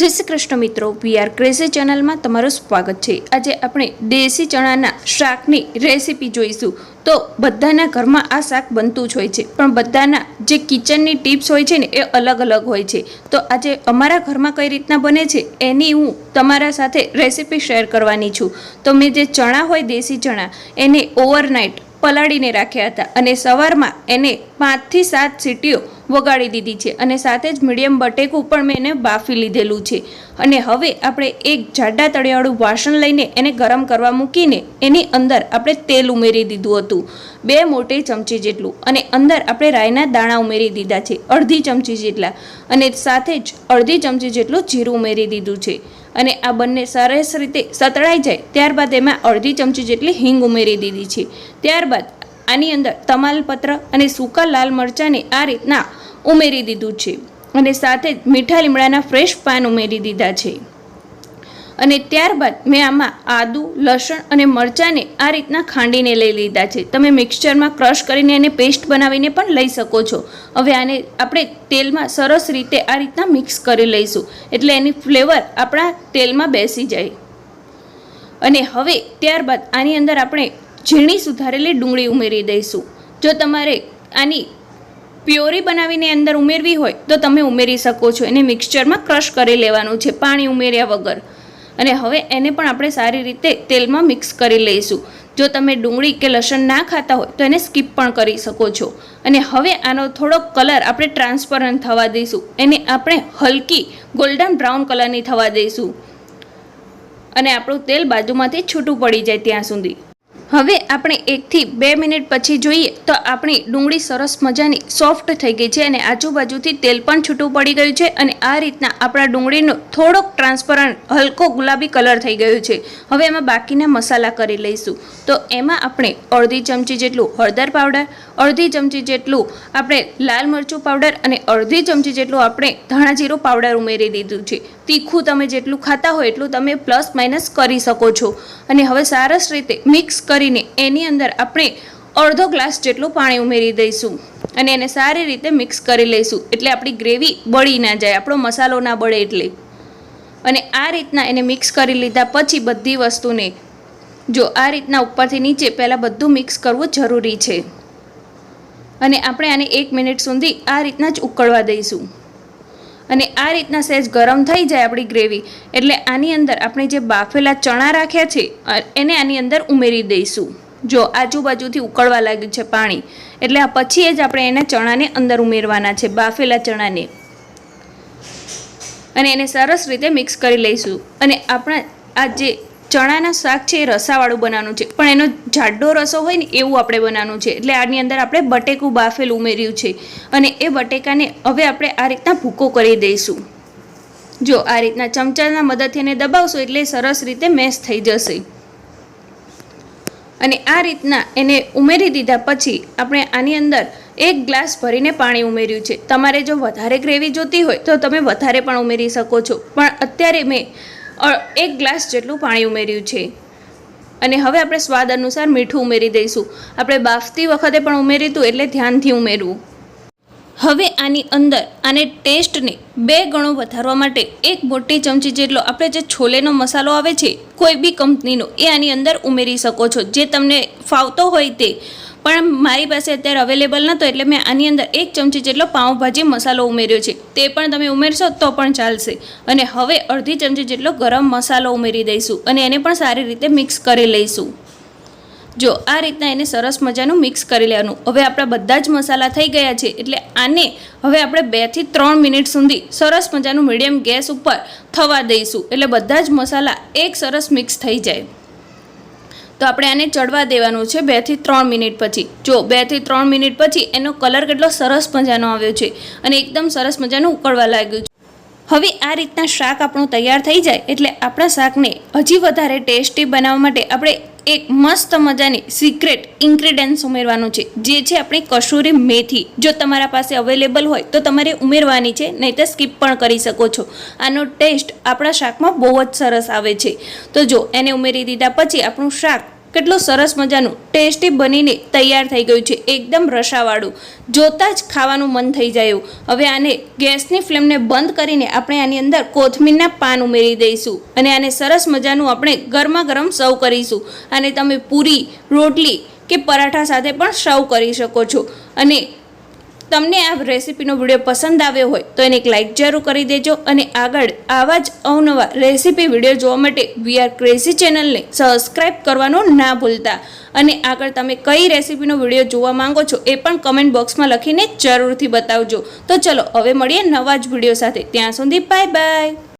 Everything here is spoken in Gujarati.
જય શ્રી કૃષ્ણ મિત્રો વી આર ક્રેઝી ચેનલમાં તમારું સ્વાગત છે. આજે આપણે દેશી ચણાના શાકની રેસીપી જોઈશું. તો બધાના ઘરમાં આ શાક બનતું જ હોય છે, પણ બધાના જે કિચનની ટિપ્સ હોય છે ને, એ અલગ અલગ હોય છે. તો આજે અમારા ઘરમાં કઈ રીતના બને છે, એની હું તમારા સાથે રેસીપી શેર કરવાની છું. તો મેં જે ચણા હોય દેશી ચણા, એને ઓવરનાઇટ પલાળીને રાખ્યા હતા અને સવારમાં એને પાંચથી સાત સીટીઓ વગાડી દીધી છે અને સાથે જ મીડિયમ બટેકું પણ મેં એને બાફી લીધેલું છે. અને હવે આપણે એક જાડા તળિયાવાળું વાસણ લઈને એને ગરમ કરવા મૂકીને એની અંદર આપણે તેલ ઉમેરી દીધું હતું. બે મોટી ચમચી જેટલું અને અંદર આપણે રાઈના દાણા ઉમેરી દીધા છે, અડધી ચમચી જેટલા. અને સાથે જ અડધી ચમચી જેટલું જીરું ઉમેરી દીધું છે. અને આ બંને સરસ રીતે સતળાઈ જાય ત્યારબાદ એમાં અડધી ચમચી જેટલી હિંગ ઉમેરી દીધી છે. ત્યારબાદ આની અંદર તમાલપત્ર અને સૂકા લાલ મરચાંને આ રીતના ઉમેરી દીધું છે. અને સાથે જ મીઠા લીમડાના ફ્રેશ પાન ઉમેરી દીધા છે. અને ત્યારબાદ મેં આમાં આદુ, લસણ અને મરચાંને આ રીતના ખાંડીને લઈ લીધા છે. તમે મિક્સચરમાં ક્રશ કરીને એને પેસ્ટ બનાવીને પણ લઈ શકો છો. હવે આને આપણે તેલમાં સરસ રીતે આ રીતના મિક્સ કરી લઈશું. એટલે એની ફ્લેવર આપણા તેલમાં બેસી જાય. અને હવે ત્યારબાદ આની અંદર આપણે ઝીણી સુધારેલી ડુંગળી ઉમેરી દઈશું. જો તમારે આની પ્યોરી બનાવીને અંદર ઉમેરવી હોય, તો તમે ઉમેરી શકો છો. એને મિક્સચરમાં ક્રશ કરી લેવાનું છે, પાણી ઉમેર્યા વગર. અને હવે એને પણ આપણે સારી રીતે તેલમાં મિક્સ કરી લઈશું. જો તમે ડુંગળી કે લસણ ના ખાતા હોય, તો એને સ્કીપ પણ કરી શકો છો. અને હવે આનો થોડો કલર આપણે ટ્રાન્સપરન્ટ થવા દઈશું. એને આપણે હલકી ગોલ્ડન બ્રાઉન કલરની થવા દઈશું. અને આપણું તેલ બાજુમાંથી છૂટું પડી જાય ત્યાં સુધી. હવે આપણે એકથી બે મિનિટ પછી જોઈએ તો આપણી ડુંગળી સરસ મજાની સોફ્ટ થઈ ગઈ છે અને આજુબાજુથી તેલ પણ છૂટું પડી ગયું છે અને આ રીતના આપણા ડુંગળીનો થોડોક ટ્રાન્સપરન્ટ હલકો ગુલાબી કલર થઈ ગયો છે. હવે એમાં બાકીના મસાલા કરી લઈશું. તો એમાં આપણે અડધી ચમચી જેટલું હળદર પાવડર, અડધી ચમચી જેટલું આપણે લાલ મરચું પાવડર અને અડધી ચમચી જેટલું આપણે ધાણા જીરું પાવડર ઉમેરી દીધું છે. તીખું તમે જેટલું ખાતા હોય એટલું તમે પ્લસ માઇનસ કરી શકો છો. અને હવે સરસ રીતે મિક્સ કરીને એની અંદર આપણે અડધો ગ્લાસ જેટલું પાણી ઉમેરી દઈશું અને એને સારી રીતે મિક્સ કરી લઈશું. એટલે આપણી ગ્રેવી બળી ના જાય, આપણો મસાલો ના બળે એટલે. અને આ રીતના એને મિક્સ કરી લીધા પછી બધી વસ્તુને જો આ રીતના ઉપરથી નીચે પહેલાં બધું મિક્સ કરવું જરૂરી છે. અને આપણે આને એક મિનિટ સુધી આ રીતના જ ઉકળવા દઈશું. અને આ રીતના સહેજ ગરમ થઈ જાય આપણી ગ્રેવી. એટલે આની અંદર આપણે જે બાફેલા ચણા રાખ્યા છે એને આની અંદર ઉમેરી દઈશું. જો આજુબાજુથી ઉકળવા લાગ્યું છે પાણી, એટલે આ પછી જ આપણે એના ચણાને અંદર ઉમેરવાના છે, બાફેલા ચણાને. અને એને સરસ રીતે મિક્સ કરી લઈશું. અને આપણા આ જે ચણાના શાક છે એ રસાવાળું બનાવવાનું છે. પણ એનો જાડો રસો હોય ને એવું આપણે બનાવવાનું છે. એટલે આની અંદર આપણે બટેકું બાફેલું ઉમેર્યું છે. અને એ બટેકાને હવે આપણે આ રીતના ભૂકો કરી દઈશું. જો આ રીતના ચમચાના મદદથી એને દબાવશો એટલે સરસ રીતે મેશ થઈ જશે. અને આ રીતના એને ઉમેરી દીધા પછી આપણે આની અંદર એક ગ્લાસ ભરીને પાણી ઉમેર્યું છે. તમારે જો વધારે ગ્રેવી જોતી હોય તો તમે વધારે પણ ઉમેરી શકો છો. પણ અત્યારે મેં એક ગ્લાસ જેટલું પાણી ઉમેર્યું છે. અને હવે આપણે સ્વાદ અનુસાર મીઠું ઉમેરી દઈશું. આપણે બાફતી વખતે પણ ઉમેર્યું હતું, એટલે ધ્યાનથી ઉમેરવું. હવે આની અંદર આને ટેસ્ટને બે ગણો વધારવા માટે એક મોટી ચમચી જેટલો આપણે જે છોલેનો મસાલો આવે છે, કોઈ બી કંપનીનો, એ આની અંદર ઉમેરી શકો છો. જે તમને ફાવતો હોય તે. પણ મારી પાસે અત્યારે અવેલેબલ નહોતો એટલે મેં આની અંદર એક ચમચી જેટલો પાઉંભાજી મસાલો ઉમેર્યો છે. તે પણ તમે ઉમેરશો તો પણ ચાલશે. અને હવે અડધી ચમચી જેટલો ગરમ મસાલો ઉમેરી દઈશું અને એને પણ સારી રીતે મિક્સ કરી લઈશું. જો આ રીતના એને સરસ મજાનું મિક્સ કરી લેવાનું. હવે આપણા બધા જ મસાલા થઈ ગયા છે એટલે આને હવે આપણે બેથી ત્રણ મિનિટ સુધી સરસ મજાનું મીડિયમ ગેસ ઉપર થવા દઈશું. એટલે બધા જ મસાલા એક સરસ મિક્સ થઈ જાય. તો આપણે આને ચડવા દેવાનું છે બેથી ત્રણ મિનિટ પછી. જો બેથી ત્રણ મિનિટ પછી એનો કલર કેટલો સરસ મજાનો આવ્યો છે અને એકદમ સરસ મજાનું ઉકળવા લાગ્યું છે. હવે આ રીતના શાક આપણું તૈયાર થઈ જાય એટલે આપણા શાકને હજી વધારે ટેસ્ટી બનાવવા માટે આપણે એક મસ્ત મજાની સિક્રેટ ઇન્ગ્રેડિયન્ટ્સ ઉમેરવાનું છે, જે છે આપણી કસૂરી મેથી. જો તમારા પાસે અવેલેબલ હોય તો તમારે ઉમેરવાની છે, નહીં તો સ્કીપ પણ કરી શકો છો. આનો ટેસ્ટ આપણા શાકમાં બહુ જ સરસ આવે છે. તો જો એને ઉમેરી દીધા પછી આપણું શાક કેટલું સરસ મજાનું ટેસ્ટી બનીને તૈયાર થઈ ગયું છે, એકદમ રસાવાળું. જોતાં જ ખાવાનું મન થઈ જાય હવે આને ગેસની ફ્લેમને બંધ કરીને આપણે આની અંદર કોથમીરના પાન ઉમેરી દઈશું અને આને સરસ મજાનું આપણે ગરમા ગરમ સર્વ કરીશું. અને તમે પૂરી, રોટલી કે પરાઠા સાથે પણ સર્વ કરી શકો છો. અને તમને આ રેસીપીનો વીડિયો પસંદ આવ્યો હોય તો એને એક લાઇક જરૂર કરી દેજો અને આગળ આવા જ અવનવા રેસીપી વીડિયો જોવા માટે વી આર ક્રેઝી ચેનલને સબસ્ક્રાઇબ કરવાનું ના ભૂલતા. અને આગળ તમે કઈ રેસીપીનો વીડિયો જોવા માંગો છો એ પણ કમેન્ટ બોક્સમાં લખીને જરૂરથી બતાવજો. તો ચલો હવે મળીએ નવા જ વીડિયો સાથે. ત્યાં સુધી બાય બાય